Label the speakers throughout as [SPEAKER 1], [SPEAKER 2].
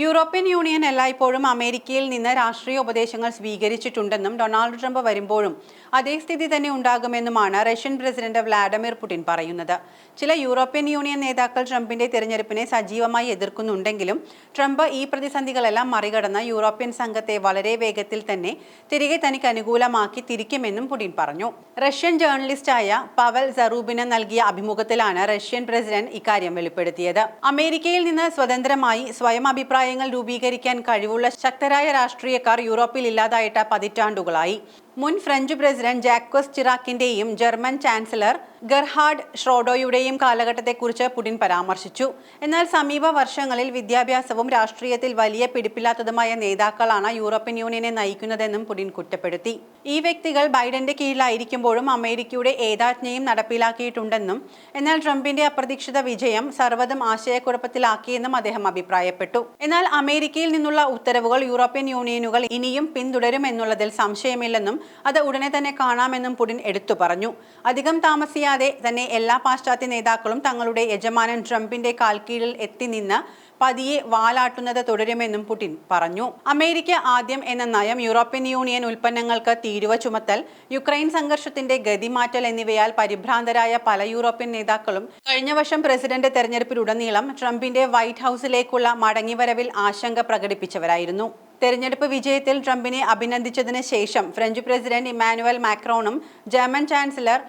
[SPEAKER 1] European union എല്ലായ്പ്പോഴും അമേരിക്കയിൽ നിന്ന് രാഷ്ട്രീയ ഉപദേശങ്ങൾ സ്വീകരിച്ചിട്ടുണ്ടെന്നും ഡൊണാൾഡ് ട്രംപ് വരുമ്പോഴും അതേ സ്ഥിതി തന്നെ ഉണ്ടാകുമെന്നുമാണ് റഷ്യൻ പ്രസിഡന്റ് വ്ളാഡിമിർ പുടിൻ പറയുന്നത്. ചില യൂറോപ്യൻ യൂണിയൻ നേതാക്കൾ ട്രംപിന്റെ തിരഞ്ഞെടുപ്പിനെ സജീവമായി എതിർക്കുന്നുണ്ടെങ്കിലും ട്രംപ് ഈ പ്രതിസന്ധികളെല്ലാം മറികടന്ന് യൂറോപ്യൻ സംഘത്തെ വളരെ വേഗത്തിൽ തന്നെ തിരികെ തനിക്ക് അനുകൂലമാക്കി തിരിക്കുമെന്നും പുടിൻ പറഞ്ഞു. റഷ്യൻ ജേർണലിസ്റ്റായ പവൽ സറൂബിന് നൽകിയ അഭിമുഖത്തിലാണ് റഷ്യൻ പ്രസിഡന്റ് ഇക്കാര്യം വെളിപ്പെടുത്തിയത്. അമേരിക്കയിൽ നിന്ന് സ്വതന്ത്രമായി സ്വയം അഭിപ്രായങ്ങൾ രൂപീകരിക്കാൻ കഴിവുള്ള ശക്തരായ രാഷ്ട്രീയക്കാർ യൂറോപ്പിൽ ഇല്ലാതായിട്ട് പതിറ്റാണ്ടുകളായി. മുൻ ഫ്രഞ്ച് പ്രസിഡന്റ് ജാക്വസ് ചിറാക്കിന്റെയും ജർമ്മൻ ചാൻസലർ ഗർഹാർഡ് ഷ്രോഡോയുടെയും കാലഘട്ടത്തെക്കുറിച്ച് പുടിൻ പരാമർശിച്ചു. എന്നാൽ സമീപ വർഷങ്ങളിൽ വിദ്യാഭ്യാസവും രാഷ്ട്രീയത്തിൽ വലിയ പിടിപ്പില്ലാത്തതുമായ നേതാക്കളാണ് യൂറോപ്യൻ യൂണിയനെ നയിക്കുന്നതെന്നും പുടിൻ കുറ്റപ്പെടുത്തി. ഈ വ്യക്തികൾ ബൈഡന്റെ കീഴിലായിരിക്കുമ്പോഴും അമേരിക്കയുടെ ഏതാജ്ഞയും നടപ്പിലാക്കിയിട്ടുണ്ടെന്നും എന്നാൽ ട്രംപിന്റെ അപ്രതീക്ഷിത വിജയം സർവതും ആശയക്കുഴപ്പത്തിലാക്കിയെന്നും അദ്ദേഹം അഭിപ്രായപ്പെട്ടു. എന്നാൽ അമേരിക്കയിൽ നിന്നുള്ള ഉത്തരവുകൾ യൂറോപ്യൻ യൂണിയനുകൾ ഇനിയും പിന്തുടരുമെന്നുള്ളതിൽ സംശയമില്ലെന്നും അത് ഉടനെ തന്നെ കാണാമെന്നും പുടിൻ എടുത്തു പറഞ്ഞു. അധികം താമസിയാതെ തന്നെ എല്ലാ പാശ്ചാത്യ നേതാക്കളും തങ്ങളുടെ യജമാനൻ ട്രംപിന്റെ കാൽക്കീഴിൽ എത്തി നിന്ന് പതിയെ വാലാട്ടുന്നത് തുടരുമെന്നും പുടിൻ പറഞ്ഞു. അമേരിക്ക ആദ്യം എന്ന നയം യൂറോപ്യൻ യൂണിയൻ ഉൽപ്പന്നങ്ങൾക്ക് തീരുവ ചുമത്തൽ യുക്രൈൻ സംഘർഷത്തിന്റെ ഗതിമാറ്റൽ എന്നിവയാൽ പരിഭ്രാന്തരായ പല യൂറോപ്യൻ നേതാക്കളും കഴിഞ്ഞ വർഷം പ്രസിഡന്റ് തെരഞ്ഞെടുപ്പിലുടനീളം ട്രംപിന്റെ വൈറ്റ് ഹൌസിലേക്കുള്ള മടങ്ങിവരവിൽ ആശങ്ക പ്രകടിപ്പിച്ചവരായിരുന്നു. തെരഞ്ഞെടുപ്പ് വിജയത്തിൽ ട്രംപിനെ അഭിനന്ദിച്ചതിന് ശേഷം ഫ്രഞ്ച് പ്രസിഡന്റ് ഇമാനുവൽ മാക്രോണും ജർമ്മൻ ചാൻസലർ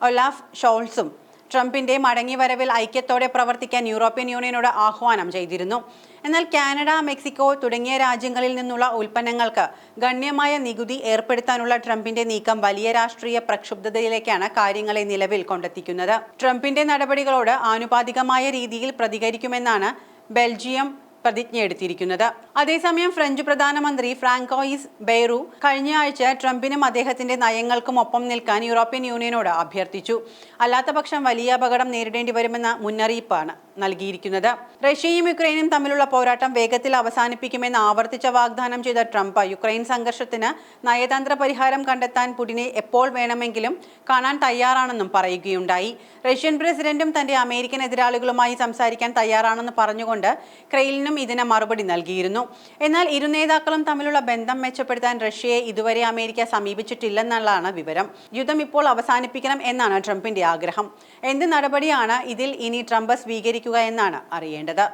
[SPEAKER 1] ഒലാഫ് ഷോൾസും ട്രംപിന്റെ മടങ്ങിവരവിൽ ഐക്യത്തോടെ പ്രവർത്തിക്കാൻ യൂറോപ്യൻ യൂണിയനോട് ആഹ്വാനം ചെയ്തിരുന്നു. എന്നാൽ കാനഡ മെക്സിക്കോ തുടങ്ങിയ രാജ്യങ്ങളിൽ നിന്നുള്ള ഉൽപ്പന്നങ്ങൾക്ക് ഗണ്യമായ നികുതി ഏർപ്പെടുത്താനുള്ള ട്രംപിന്റെ നീക്കം വലിയ രാഷ്ട്രീയ പ്രക്ഷുബ്ധതയിലേക്കാണ് കാര്യങ്ങളെ നിലവിൽ കൊണ്ടെത്തിക്കുന്നത്. ട്രംപിന്റെ നടപടികളോട് ആനുപാതികമായ രീതിയിൽ പ്രതികരിക്കുമെന്നാണ് ബെൽജിയം പ്രതിജ്ഞയെടുത്തിരിക്കുന്നത്. അതേസമയം ഫ്രഞ്ച് പ്രധാനമന്ത്രി ഫ്രാങ്കോയിസ് ബെയ്റു കഴിഞ്ഞ ആഴ്ച ട്രംപിനും അദ്ദേഹത്തിന്റെ നയങ്ങൾക്കും ഒപ്പം നിൽക്കാൻ യൂറോപ്യൻ യൂണിയനോട് അഭ്യർത്ഥിച്ചു. അല്ലാത്തപക്ഷം വലിയ അപകടം നേരിടേണ്ടി വരുമെന്ന മുന്നറിയിപ്പാണ്. നൽകിയിരിക്കുന്നത്. റഷ്യയും യുക്രൈനും തമ്മിലുള്ള പോരാട്ടം വേഗത്തിൽ അവസാനിപ്പിക്കുമെന്ന് ആവർത്തിച്ച വാഗ്ദാനം ചെയ്ത ട്രംപ് യുക്രൈൻ സംഘർഷത്തിന് നയതന്ത്ര പരിഹാരം കണ്ടെത്താൻ പുടിനെ എപ്പോൾ വേണമെങ്കിലും കാണാൻ തയ്യാറാണെന്നും പറയുകയുണ്ടായി. റഷ്യൻ പ്രസിഡന്റും തന്റെ അമേരിക്കൻ എതിരാളികളുമായി സംസാരിക്കാൻ തയ്യാറാണെന്ന് പറഞ്ഞുകൊണ്ട് ക്രെയിലിനും ഇതിന് മറുപടി നൽകിയിരുന്നു. എന്നാൽ ഇരു നേതാക്കളും തമ്മിലുള്ള ബന്ധം മെച്ചപ്പെടുത്താൻ റഷ്യയെ ഇതുവരെ അമേരിക്ക സമീപിച്ചിട്ടില്ലെന്നുള്ളതാണ് വിവരം. യുദ്ധം ഇപ്പോൾ അവസാനിപ്പിക്കണം എന്നാണ് ട്രംപിന്റെ ആഗ്രഹം. എന്ത് നടപടിയാണ് ഇതിൽ ഇനി ട്രംപ് സ്വീകരിക്കുക എന്നാണ് അറിയേണ്ടത്.